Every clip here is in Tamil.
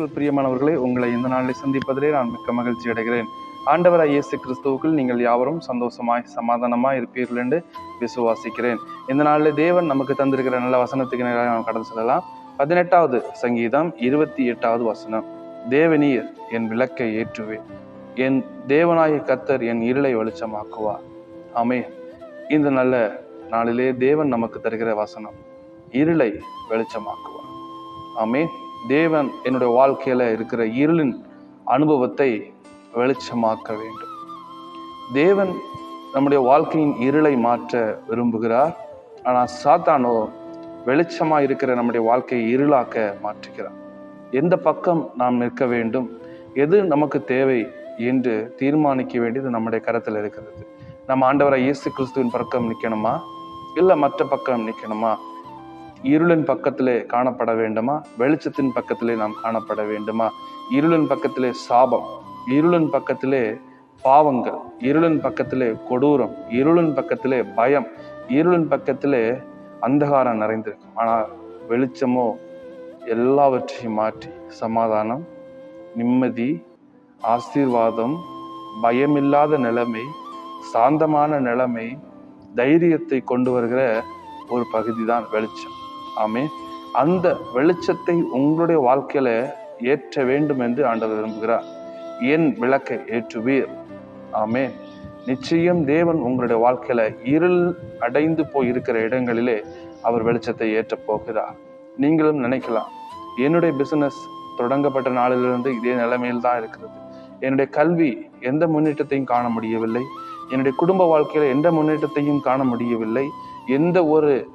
கர்த்தருக்குள் பிரியமானவர்களே உங்களை இந்த நாளில் சந்திப்பதிலே நான் மிக்க மகிழ்ச்சி அடைகிறேன். ஆண்டவராய் இயேசு கிறிஸ்துவுக்குள் நீங்கள் யாவரும் சந்தோஷமாய் சமாதானமாய் இருப்பீர்கள் என்று விசுவாசிக்கிறேன். இந்த நாளில் தேவன் நமக்கு தந்திருக்கிற நல்ல வசனத்துக்கு நேராக நாம் கடந்து செல்லலாம். பதினெட்டாவது சங்கீதம் இருபத்தி எட்டாவது வசனம். தேவநீர் என் விளக்கை ஏற்றுவேன் என் தேவனாய கத்தர் என் இருளை வெளிச்சமாக்குவார். அமே இந்த நல்ல நாளிலே தேவன் நமக்கு தருகிற வசனம் இருளை வெளிச்சமாக்குவார். ஆமே தேவன் என்னுடைய வாழ்க்கையில் இருக்கிற இருளின் அனுபவத்தை வெளிச்சமாக்க வேண்டும். தேவன் நம்முடைய வாழ்க்கையின் இருளை மாற்ற விரும்புகிறார். ஆனால் சாத்தானோ வெளிச்சமாக இருக்கிற நம்முடைய வாழ்க்கையை இருளாக்க மாற்றுகிறார். எந்த பக்கம் நாம் நிற்க வேண்டும்? எது நமக்கு தேவை என்று தீர்மானிக்க வேண்டியது நம்முடைய கரத்தில் இருக்கிறது. நம்ம ஆண்டவரை இயேசு கிறிஸ்துவின் பக்கம் நிற்கணுமா? இல்லை மற்ற பக்கம் நிற்கணுமா? இருளின் பக்கத்திலே காணப்பட வேண்டுமா? வெளிச்சத்தின் பக்கத்திலே நாம் காணப்பட வேண்டுமா? இருளின் பக்கத்திலே சாபம் இருளின் பக்கத்திலே பாவங்கள் இருளின் பக்கத்திலே கொடூரம் இருளின் பக்கத்திலே பயம் இருளின் பக்கத்திலே அந்தகாரம் நிறைந்திருக்கும். ஆனால் வெளிச்சமோ எல்லாவற்றையும் மாற்றி சமாதானம் நிம்மதி ஆசீர்வாதம் பயமில்லாத நிலைமை சாந்தமான நிலைமை தைரியத்தை கொண்டு வருகிற ஒரு பகுதி தான் வெளிச்சம். ஆமே அந்த வெளிச்சத்தை உங்களுடைய வாழ்க்கையில ஏற்ற வேண்டும் என்று ஆண்டவர் விரும்புகிறார். என் விளக்கை ஏற்றுவீர். ஆமே நிச்சயம் தேவன் உங்களுடைய வாழ்க்கையில இருள் அடைந்து போய் இருக்கிற இடங்களிலே அவர் வெளிச்சத்தை ஏற்றப் போகிறார். நீங்களும் நினைக்கலாம் என்னுடைய பிசினஸ் தொடங்கப்பட்ட நாளிலிருந்து இதே நிலைமையில் தான் இருக்கிறது. என்னுடைய கல்வி எந்த முன்னேற்றத்தையும் காண முடியவில்லை. என்னுடைய குடும்ப வாழ்க்கையில் எந்த முன்னேற்றத்தையும் காண முடியவில்லை. எந்த ஒரு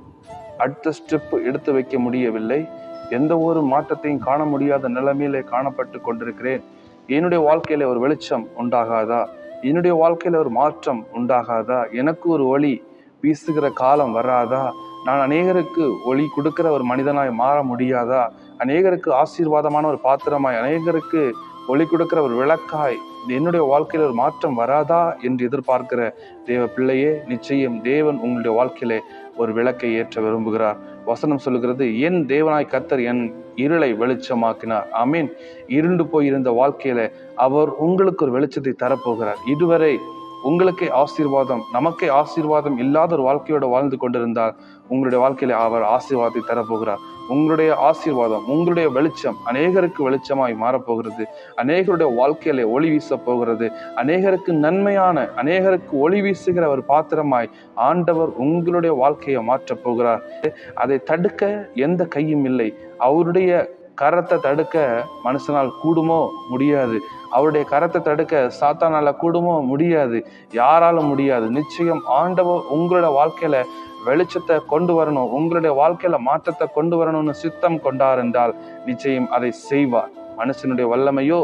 அடுத்த ஸ்டெப் எடுத்து வைக்க முடியவில்லை. எந்த ஒரு மாற்றத்தையும் காண முடியாத நிலைமையிலே காணப்பட்டு கொண்டிருக்கிறேன். என்னுடைய வாழ்க்கையில ஒரு வெளிச்சம் உண்டாகாதா? என்னுடைய வாழ்க்கையில ஒரு மாற்றம் உண்டாகாதா? எனக்கு ஒரு ஒளி வீசுகிற காலம் வராதா? நான் அநேகருக்கு ஒளி கொடுக்கிற ஒரு மனிதனாய் மாற முடியாதா? அநேகருக்கு ஆசீர்வாதமான ஒரு பாத்திரமாய் அநேகருக்கு ஒளி கொடுக்கிற ஒரு விளக்காய். என்னுடைய வாழ்க்கையில் ஒரு மாற்றம் வராதா என்று எதிர்பார்க்கிற தேவ பிள்ளையே நிச்சயம் தேவன் உங்களுடைய வாழ்க்கையிலே ஒரு விளக்கை ஏற்ற விரும்புகிறார். வசனம் சொல்லுகிறது என் தேவனாய் கத்தர் என் இருளை வெளிச்சமாக்கினார். அமீன் இருண்டு போயிருந்த வாழ்க்கையில அவர் உங்களுக்கு ஒரு வெளிச்சத்தை தரப்போகிறார். இதுவரை உங்களுக்கே ஆசீர்வாதம் நமக்கே ஆசீர்வாதம் இல்லாத ஒரு வாழ்க்கையோட வாழ்ந்து கொண்டிருந்தால் உங்களுடைய வாழ்க்கையில அவர் ஆசீர்வாதத்தை தரப்போகிறார். உங்களுடைய ஆசீர்வாதம் உங்களுடைய வெளிச்சம் அநேகருக்கு வெளிச்சமாய் மாறப்போகிறது. அநேகருடைய வாழ்க்கையில ஒளி வீச போகிறது. அநேகருக்கு நன்மையான அநேகருக்கு ஒளி வீசுகிற ஒரு பாத்திரமாய் ஆண்டவர் உங்களுடைய வாழ்க்கையை மாற்றப் போகிறார். அதை தடுக்க எந்த கையும் இல்லை. அவருடைய கரத்தை தடுக்க மனுஷனால் கூடுமோ முடியாது. அவருடைய கரத்தை தடுக்க சாத்தானால கூடுமோ முடியாது. யாராலும் முடியாது. நிச்சயம் ஆண்டவர் உங்களோட வாழ்க்கையில வெளிச்சத்தை கொண்டு வரணும். உங்களுடைய வாழ்க்கையில மாற்றத்தை கொண்டு வரணும்னு சித்தம் கொண்டார் என்றால் நிச்சயம் அதை செய்வார். மனுஷனுடைய வல்லமையோ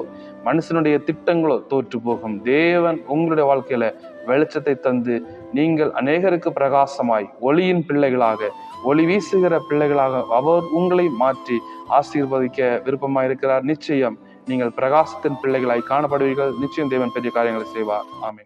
மனுஷனுடைய திட்டங்களோ தோற்று போகும் தேவன் உங்களுடைய வாழ்க்கையில வெளிச்சத்தை தந்து நீங்கள் அநேகருக்கு பிரகாசமாய் ஒளியின் பிள்ளைகளாக ஒளி வீசுகிற பிள்ளைகளாக அவர் உங்களை மாற்றி ஆசீர்வதிக்க விருப்பமாக இருக்கிறார். நிச்சயம் நீங்கள் பிரகாசத்தின் பிள்ளைகளாய் காணப்படுவீர்கள். நிச்சயம் தேவன் பெரிய காரியங்களை செய்வார். ஆமே